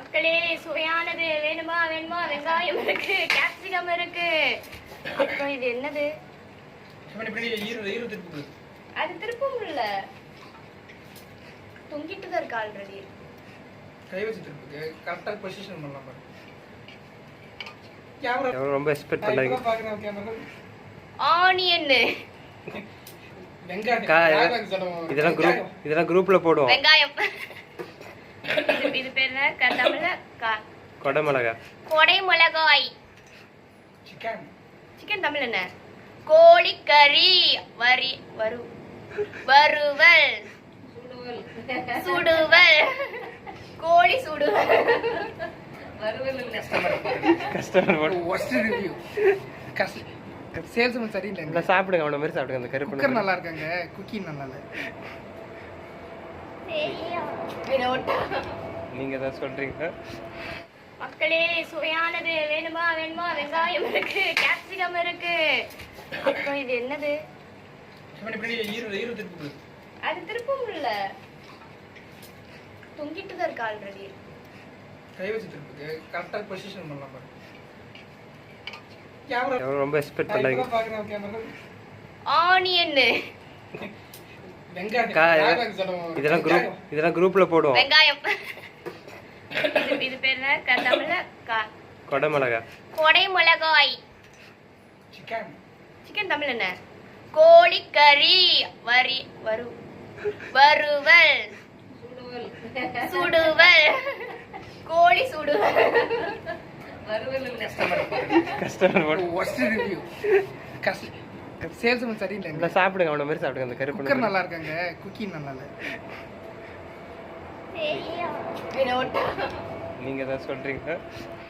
மக்களே சுவையானது. வேணுமா வேணுமா? வெங்காயம் இருக்கு கேப்சிகம் இருக்கு. அப்புறம் இது என்னது? அது திருப்ப முடியல தொங்கிட்டு தான் இருக்கு ஆல்ரெடி கை வச்சு திருப்பு கரெக்டாக பொசிஷன் பண்ணலாம் பாரு. கேமரா எவ்வளோ ரொம்ப எக்ஸ்பெக்ட் கேமரா ஆனியன் வெங்காயம்? இதெல்லாம் குரூப் இதெல்லாம் குரூப்ல போடுவோம். வெங்காயம். இது- இது பேர் என்ன? தமிழ்ல கொடை மிளகா கொடை மிளகாய் சிக்கன் சிக்கன் தமிழ் என்ன? கோழிக்கறி. வரி வரு வறுவல். சுடுவல். கோழி சுடுவல். கஸ்டமர் போட்டு. ஒஸ்ட் ரிவ்யூ கஷ்ட சேல்ஸ்மேன் சரியில்லை இல்லை சாப்பிடுங்க. அவன மாதிரி சாப்பிடுங்க. அந்த கருப்பு நல்லா இருக்காங்க. குக்கிங் நல்லா இல்லை. நீங்க தான் சொல்றீங்க மக்களே சுவையானது வேணுமா வேணுமா? வெங்காயம் இருக்கு கேப்சிகம் இருக்கு. அப்புறம் இது என்னது? அது திருப்ப முடியல தொங்கிட்டு தான் இருக்கு ஆல்ரெடி கை வச்சு திருப்பு கரெக்டாக பொசிஷன் பண்ணலாம் பாரு. கேமரா ரொம்ப எக்ஸ்பெக்ட் பண்ணாங்க ஆனியன் இதெல்லாம் குரூப் இதெல்லாம் குரூப்ல போடுவோம். வெங்காயம். இது- பேர் என்ன க- தமிழ்ல க- கொடை மிளகா. கொடை மிளகாய். சிக்கன் சிக்கன் தமிழ் என்ன? கோழிக்கறி. வரி வரு வறுவல். சுடுவல். கோழி சுடுவல். வறுவல் இல்ல. கஸ்டமர் சேல்ஸ்மேன் சரியில்லை இல்லை சாப்பிடுங்க அவன மாதிரி சாப்பிடுங்க அந்த கருப்பு குக்கர் நல்லா இருக்காங்க. குக்கிங் நல்லா இல்லை. நீங்க தான் சொல்றீங்க